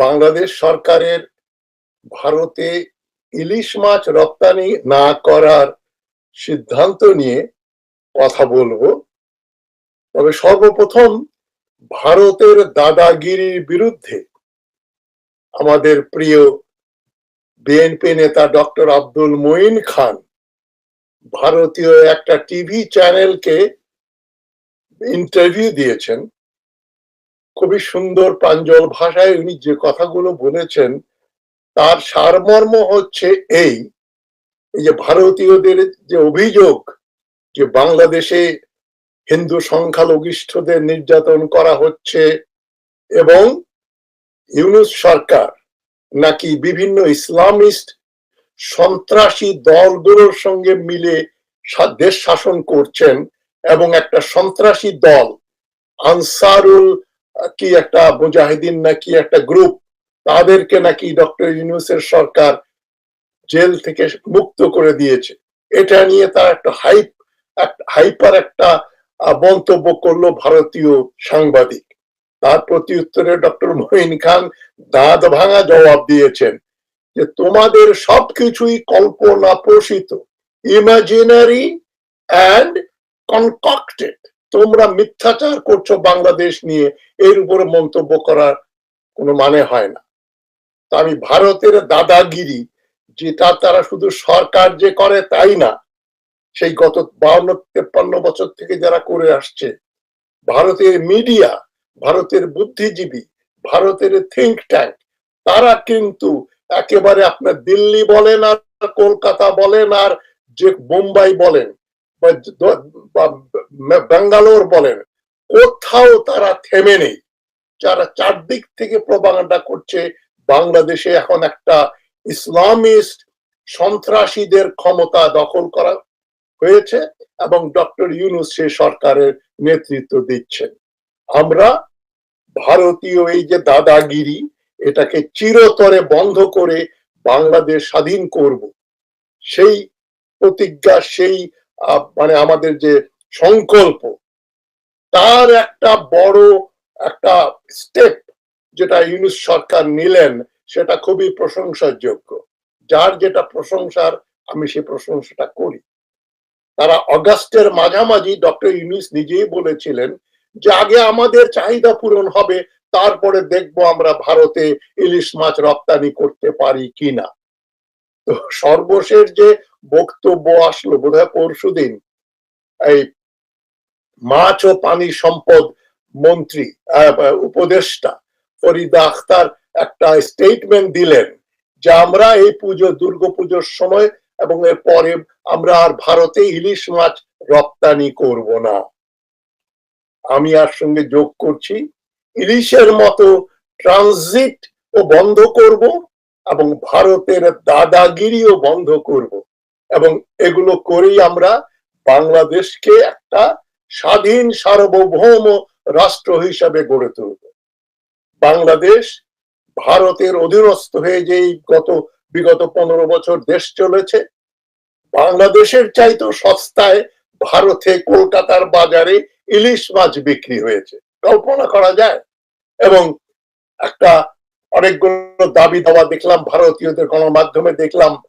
বাংলাদেশ সরকারের ভারতে ইলিশ মাছ রপ্তানি না করার সিদ্ধান্ত নিয়ে কথা বলব। তবে সর্বপ্রথম ভারতের দাদাগিরির বিরুদ্ধে আমাদের প্রিয় বিএনপি নেতা ডক্টর আব্দুল মঈন খান ভারতীয় একটা টিভি চ্যানেলকে ইন্টারভিউ দিয়েছেন। খুবই সুন্দর প্রাঞ্জল ভাষায় উনি যে কথাগুলো বলেছেন, তার সারমর্ম হচ্ছে এই যে ভারতীয়দের যে অভিযোগ যে বাংলাদেশে হিন্দু সংখ্যালঘিষ্ঠদের নির্যাতন করা হচ্ছে এবং ইউনুস সরকার নাকি বিভিন্ন ইসলামিস্ট সন্ত্রাসী দলগুলোর সঙ্গে মিলে দেশ শাসন করছেন এবং একটা সন্ত্রাসী দল আনসারুল কি একটা মুজাহিদিন নাকি একটা গ্রুপ তাদেরকে নাকি ডক্টর ইউনুসের সরকার জেল থেকে মুক্ত করে দিয়েছে। এটা নিয়ে তার একটা হাইপ হাইপার একটা মন্তব্য করল ভারতীয় সাংবাদিক। তার প্রতি উত্তরে ডক্টর মহিন খান দাঁত ভাঙা জবাব দিয়েছেন যে, তোমাদের সবকিছুই কল্পনা প্রসিত ইমাজিনারি অ্যান্ড কনকক্টেড তোমরা মিথ্যাচার করছ বাংলাদেশ নিয়ে, এর উপরে মন্তব্য করার কোনো মানে হয় না। তো আমি ভারতের দাদাগিরি, যেটা তারা শুধু সরকার যে করে তাই না, সেই গত বাউন্ন, তেপ্পান্ন বছর থেকে যারা করে আসছে, ভারতের মিডিয়া, ভারতের বুদ্ধিজীবী, ভারতের থিঙ্ক ট্যাঙ্ক তারা কিন্তু একেবারে আপনার দিল্লি বলেন আর কলকাতা বলেন আর যে বোম্বাই বলেন বা ব্যাঙ্গালোর বলেন, কোথাও তারা থেমে নেই। যারা চারদিক থেকে প্রবাগান্ডা করছে, বাংলাদেশে এখন একটা ইসলামিস্ট সন্ত্রাসীদের ক্ষমতা দখল করা হয়েছে এবং ডক্টর ইউনুস সেই সরকারের নেতৃত্ব দিচ্ছেন। আমরা ভারতীয় এই যে দাদাগিরি, এটাকে চিরতরে বন্ধ করে বাংলাদেশ স্বাধীন করব। সেই প্রতিজ্ঞা, সেই মানে আমাদের যে সংকল্প। তার একটা বড় একটা স্টেপ যেটা ইউনুস সরকার নিলেন, সেটা খুবই প্রশংসার যোগ্য যার যেটা প্রশংসার, আমি সেই প্রশংসাটা করি। তারা অগাস্টের মাঝামাঝি ডক্টর ইউনুস নিজেই বলেছিলেন যে, আগে আমাদের চাহিদা পূরণ হবে, তারপরে দেখব আমরা ভারতে ইলিশ মাছ রপ্তানি করতে পারি কিনা। তো সর্বশেষ যে বক্তব্য আসলো, বোধহয় পরশুদিন, এই মাছ ও পানি সম্পদ মন্ত্রী উপদেষ্টা ফরিদা আখতার একটা স্টেটমেন্ট দিলেন যে আমরা এই পুজো, দুর্গা পুজোর সময় এবং এর পরে আমরা আর ভারতে ইলিশ মাছ রপ্তানি করব না। আমি আর সঙ্গে যোগ করছি, ইলিশের মতো ট্রানজিট ও বন্ধ করব এবং ভারতের দাদাগিরিও বন্ধ করব এবং এগুলো করেই আমরা বাংলাদেশকে একটা স্বাধীন সার্বভৌম রাষ্ট্র হিসাবে গড়ে তুলবে। বাংলাদেশ ভারতের অধীনস্থ হয়ে যেই গত, বিগত পনেরো বছর দেশ চলেছে, বাংলাদেশের চাইতো সস্তায় ভারতে কলকাতার বাজারে ইলিশ মাছ বিক্রি হয়েছে। কল্পনা করা যায়। এবং একটা অনেকগুলো দাবি দাওয়া দেখলাম, ভারতীয়দের গণমাধ্যমে দেখলাম,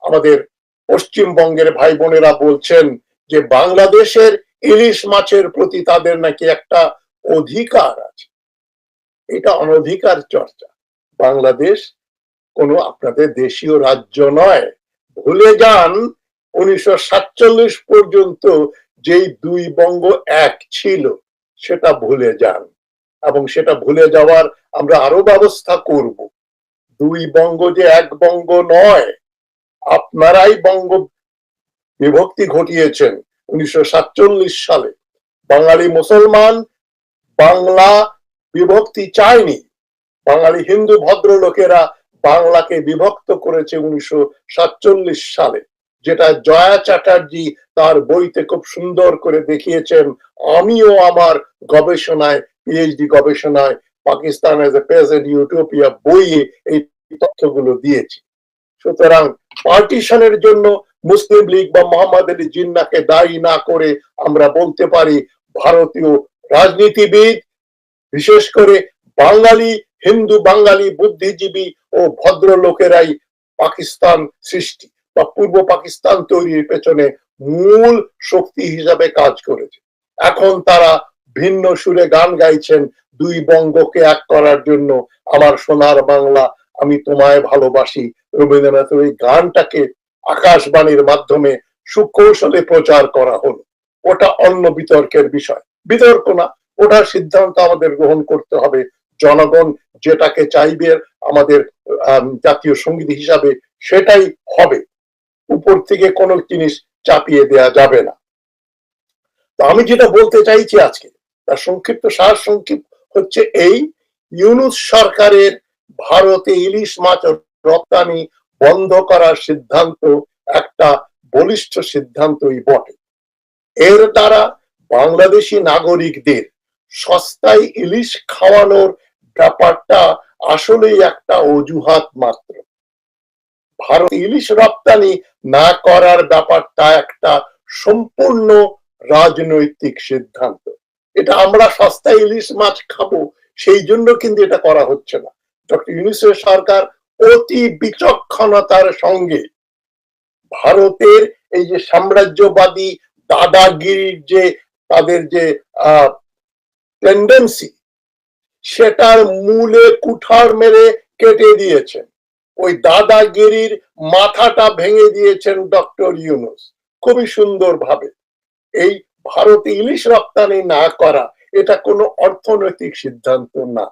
আমাদের পশ্চিমবঙ্গের ভাই বোনেরা বলছেন যে, বাংলাদেশের ইলিশ মাছের প্রতি তাদের নাকি একটা অধিকার আছে। এটা অনধিকার চর্চা। বাংলাদেশ কোনো আপনাদের দেশীয় রাজ্য নয়। ভুলে যান, উনিশশো সাতচল্লিশ পর্যন্ত যেই দুই বঙ্গ এক ছিল, সেটা ভুলে যান। এবং সেটা ভুলে যাওয়ার আমরা আরও ব্যবস্থা করব। দুই বঙ্গ যে এক বঙ্গ নয়, আপনারাই বঙ্গ বিভক্তি ঘটিয়েছেন। উনিশশো সাতচল্লিশ সালে বাঙালি মুসলমান বাংলা বিভক্তি চায়নি। বাঙালি হিন্দু ভদ্রলোকেরা বাংলাকে বিভক্ত করেছে উনিশশো সাতচল্লিশ সালে, যেটা জয়া চ্যাটার্জি তার বইতে খুব সুন্দর করে দেখিয়েছেন, আমিও আমার গবেষণায় পিএইচডি গবেষণায়, Pakistan as a present utopia বইয়ে এই তথ্যগুলো দিয়েছি। সুতরাং পার্টিশনের জন্য মুসলিম লীগ বা মোহাম্মদ আলী জিন্নাকে দায়ী না করে আমরা বলতে পারি ভারতীয় রাজনীতিবিদ, বিশেষ করে বাঙালি, হিন্দু, বাঙালি, বুদ্ধিজীবী ও ভদ্র লোকেরাই পাকিস্তান সৃষ্টি বা পূর্ব পাকিস্তান তৈরির পেছনে মূল শক্তি হিসাবে কাজ করেছে। এখন তারা ভিন্ন সুরে গান গাইছেন দুই বঙ্গকে এক করার জন্য। আমার সোনার বাংলা আমি তোমায় ভালোবাসি। রবীন্দ্রনাথের ওই গানটাকে আকাশবাণীর মাধ্যমে সুকৌশলে প্রচার করা হলো। ওটা অন্য বিতর্কের বিষয়। বিতর্ক না ওটার সিদ্ধান্ত আমাদের গ্রহণ করতে হবে। জনগণ যেটাকে চাইবে আমাদের জাতীয় সংগীত হিসাবে সেটাই হবে। উপর থেকে কোনো জিনিস চাপিয়ে দেয়া যাবে না। তো আমি যেটা বলতে চাইছি আজকে, তার সংক্ষিপ্ত সার সংক্ষিপ্ত হচ্ছে এই, ইউনুস সরকারের ভারতে ইলিশ মাছ রপ্তানি বন্ধ করার সিদ্ধান্ত, একটা বলিষ্ঠ সিদ্ধান্তই বটে। এর দ্বারা বাংলাদেশি নাগরিকদের সস্তায় ইলিশ খাওয়ানোর ব্যাপারটা আসলেই একটা অজুহাত মাত্র। ভারত ইলিশ রপ্তানি না করার ব্যাপারটা একটা সম্পূর্ণ রাজনৈতিক সিদ্ধান্ত। এটা আমরা সস্তায় ইলিশ মাছ খাব সেই জন্য কিন্তু এটা করা হচ্ছে না। ডক্টর ইউনিসেফ সরকার অতি বিচক্ষণতার সঙ্গে। ভারতের এই যে সাম্রাজ্যবাদী দাদাগিরির যে তাদের যে টেন্ডেন্সি সেটার মূলে কুঠার মেরে কেটে দিয়েছেন। ওই দাদাগিরির মাথাটা ভেঙে দিয়েছেন ডক্টর ইউনুস। খুবই সুন্দর ভাবে এই ভারতে ইলিশ রপ্তানি না করা, এটা কোনো অর্থনৈতিক সিদ্ধান্ত না।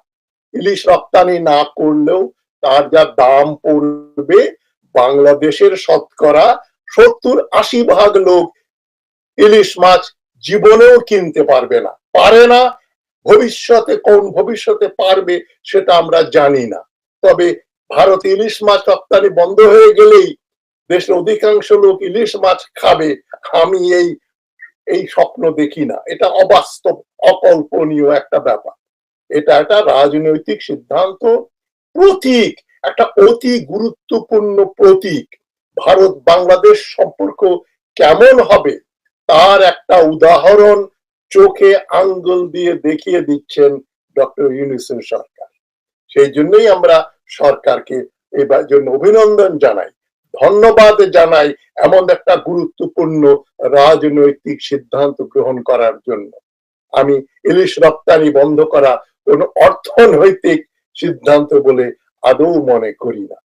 ইলিশ রপ্তানি না করলেও তার যা দাম পড়বে বাংলাদেশের শতকরা সত্তর আশি ভাগ লোক ইলিশ মাছ জীবনেও কিনতে পারবে না। পারে না, ভবিষ্যতে কোন ভবিষ্যতে পারবে সেটা আমরা জানি না। তবে ভারত ইলিশ মাছ রপ্তানি বন্ধ হয়ে গেলেই দেশের অধিকাংশ লোক ইলিশ মাছ খাবে, আমি এই এই স্বপ্ন দেখি না। এটা অবাস্তব, অকল্পনীয় একটা ব্যাপার। এটা একটা রাজনৈতিক সিদ্ধান্ত প্রতীক, একটা অতি গুরুত্বপূর্ণ প্রতীক। ভারত বাংলাদেশ সম্পর্ক কেমন হবে? তার একটা উদাহরণ চোখে আঙ্গুল দিয়ে দেখিয়ে দিচ্ছেন ডক্টর ইউনিসেফ সরকার। সেই জন্যই আমরা সরকারকে এবার জন্য অভিনন্দন জানাই। ধন্যবাদ জানাই এমন একটা গুরুত্বপূর্ণ রাজনৈতিক সিদ্ধান্ত গ্রহণ করার জন্য। আমি ইলিশ রপ্তানি বন্ধ করা কোন অর্থনৈতিক সিদ্ধান্ত বলে আদৌ মনে করি না।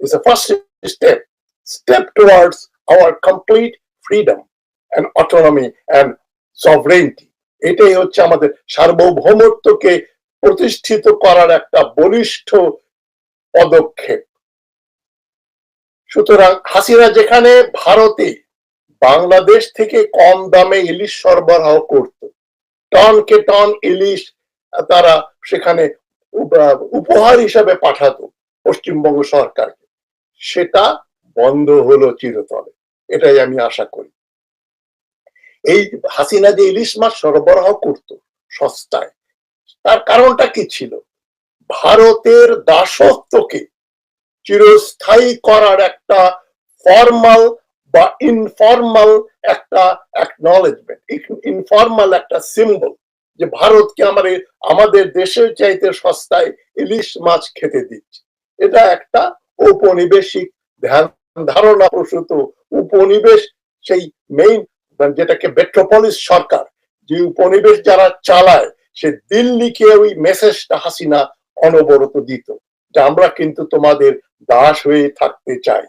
It's first step step towards our complete freedom and autonomy and এটাই হচ্ছে আমাদের সার্বভৌমত্বকে প্রতিষ্ঠিত করার একটা বলিষ্ঠ পদক্ষেপ। সুতরাং হাসিনা যেখানে, ভারতে বাংলাদেশ থেকে কম দামে ইলিশ সরবরাহ করত। টনকে টন ইলিশ তারা সেখানে উপহার হিসাবে পাঠাতো পশ্চিমবঙ্গ সরকারকে। সেটা বন্ধ হলো চিরতরে। এটাই আমি আশা করি। এই হাসিনা যে ইলিশ মাছ সরবরাহ করত সস্তায়, তার কারণটা কি ছিল? ভারতের দাসত্বকে চিরস্থায়ী করার একটা ফর্মাল বা ইনফর্মাল একটা অ্যাকনলেজমেন্ট ইনফর্মাল একটা সিম্বল যে ভারতকে আমাদের আমাদের দেশের চাইতে সস্তায় ইলিশ মাছ খেতে দিচ্ছে। এটা একটা ঔপনিবেশিক ধ্যান, ধারণা প্রসূত উপনিবেশ সেই মেইন যেটাকে মেট্রোপলিস সরকার, যে উপনিবেশ যারা চালায়, সে দিল্লিকে ওই মেসেজটা হাসিনা অনবরত দিত, যে আমরা কিন্তু তোমাদের দাস হয়ে থাকতে চাই।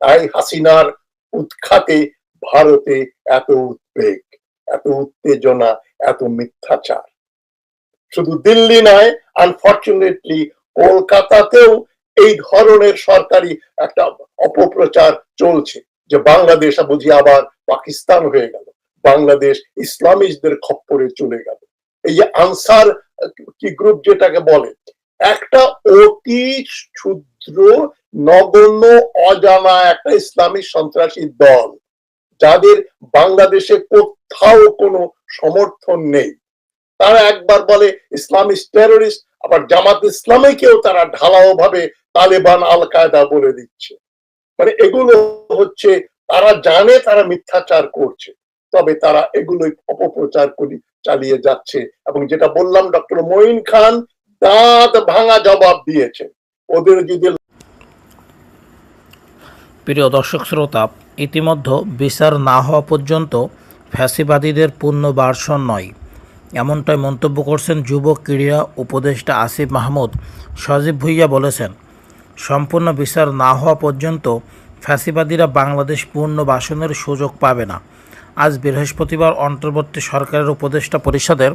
তাই হাসিনার উৎখাতে ভারতে এত উদ্বেগ, এত উত্তেজনা এত মিথ্যাচার। শুধু দিল্লি নয় আনফর্চুনেটলি কলকাতাতেও এই ধরনের সরকারি একটা অপপ্রচার চলছে, যে বাংলাদেশ বুঝি আবার পাকিস্তান হয়ে গেল। বাংলাদেশ ইসলামিস্টদের খপ্পরে চলে গেল। এই যে আনসার কি গ্রুপ যেটাকে বলে, একটা অতি ক্ষুদ্র, নগণ্য, অজানা একটা ইসলামী সন্ত্রাসী দল, যাদের বাংলাদেশে কোথাও কোনো সমর্থন নেই। তারা একবার বলে ইসলামিস্ট টেরোরিস্ট, আবার জামাত ইসলামীকেও তারা ঢালাও ভাবে তালেবান আল কায়দা বলে দিচ্ছে। মানে এগুলো হচ্ছে, তারা জানে তারা মিথ্যাচার করছে, তবে তারা এগুলোই অপপ্রচার করি, চালিয়ে যাচ্ছে। এবং যেটা বললাম, ডক্টর মঈন খান দাঁত ভাঙা জবাব দিয়েছে। ওদের যদি প্রিয় দর্শক শ্রোতা, ইতিমধ্যে বিচার না হওয়া পর্যন্ত ফ্যাসিবাদীদের পূর্ণ বার্ষণ নয়। এমনটাই মন্তব্য করছেন যুব ক্রীড়া উপদেষ্টা আসিফ মাহমুদ। সজীব ভুইয়া বলেছেন, সম্পূর্ণ বিচার না হওয়া পর্যন্ত ফ্যাসিবাদীরা বাংলাদেশ পূর্ণ বাসনের সুযোগ পাবে না। আজ বৃহস্পতিবার অন্তর্বর্তী সরকারের উপদেষ্টা পরিষদের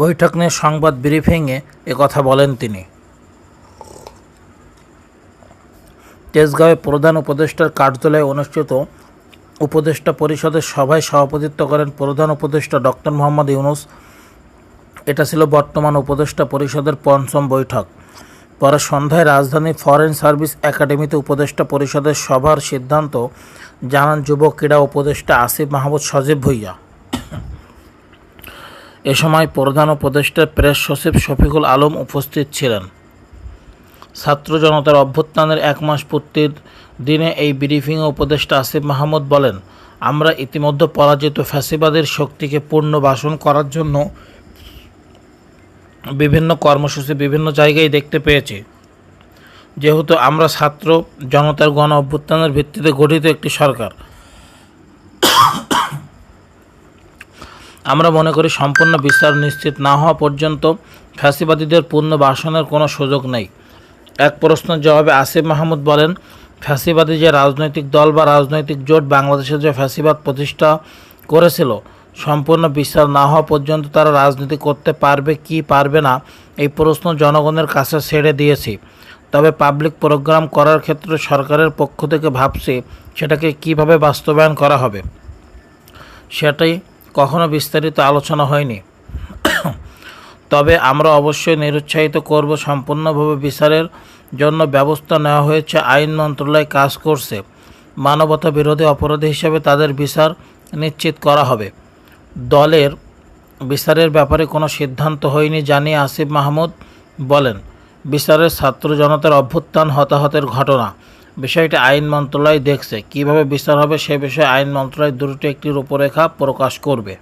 বৈঠক নিয়ে সংবাদ ব্রিফিংয়ে একথা বলেন তিনি। তেজগাঁওয়ে প্রধান উপদেষ্টার কার্যালয়ে অনুষ্ঠিত উপদেষ্টা পরিষদের সভায় সভাপতিত্ব করেন প্রধান উপদেষ্টা ডক্টর মোহাম্মদ ইউনুস। এটা ছিল বর্তমান উপদেষ্টা পরিষদের পঞ্চম বৈঠক। পরে সন্ধ্যায় রাজধানী ফরেন সার্ভিস একাডেমিতে উপদেষ্টা পরিষদের সভার সিদ্ধান্ত জানান যুব ক্রীড়া উপদেষ্টা আসিফ মাহমুদ সজীব ভুইয়া। এ সময় প্রধান উপদেষ্টার প্রেস সচিব শফিকুল আলম উপস্থিত ছিলেন। ছাত্র জনতার অভ্যুত্থানের এক মাস পূর্তির দিনে এই ব্রিফিংয়ে উপদেষ্টা আসিফ মাহমুদ বলেন, আমরা ইতিমধ্যে পরাজিত ফ্যাসিবাদের শক্তিকে পূর্ণ বাসন করার জন্য বিভিন্ন কর্মসূচি বিভিন্ন জায়গায় দেখতে পেয়েছি। যেহেতু আমরা ছাত্র, জনতার গণ অভ্যুত্থানের ভিত্তিতে গঠিত একটি সরকার। আমরা মনে করি সম্পূর্ণ বিচার নিশ্চিত না হওয়া পর্যন্ত ফ্যাসিবাদীদের পূর্ণ বাসনের কোনো সুযোগ নেই। এক প্রশ্নের জবাবে আসিফ মাহমুদ বলেন ফ্যাসিবাদী যে রাজনৈতিক দল বা রাজনৈতিক জোট বাংলাদেশে যে ফ্যাসিবাদ প্রতিষ্ঠা করেছিল, সম্পূর্ণ বিচার না হওয়া পর্যন্ত তারা রাজনীতি করতে পারবে কি পারবে না, এই প্রশ্ন জনগণের কাছে ছেড়ে দিয়েছি। তবে পাবলিক প্রোগ্রাম করার ক্ষেত্রে সরকারের পক্ষ থেকে ভাবছি সেটাকে কীভাবে বাস্তবায়ন করা হবে, সেটাই কখনো বিস্তারিত আলোচনা হয়নি। তবে আমরা অবশ্যই নিরুৎসাহিত করব সম্পূর্ণভাবে বিচারের জন্য ব্যবস্থা নেওয়া হয়েছে। আইন মন্ত্রণালয় কাজ করছে। মানবতা বিরোধী অপরাধী হিসেবে তাদের বিচার নিশ্চিত করা হবে। দলের বিচারের ব্যাপারে কোনো সিদ্ধান্ত হয়নি জানিয়ে আসিফ মাহমুদ বলেন। বিচারের ছাত্র জনতার অভ্যুত্থান, হতাহতের ঘটনা। বিষয়টি আইন মন্ত্রণালয় দেখছে। কীভাবে বিচার হবে সে বিষয়ে আইন মন্ত্রণালয় দ্রুত একটি রূপরেখা প্রকাশ করবে।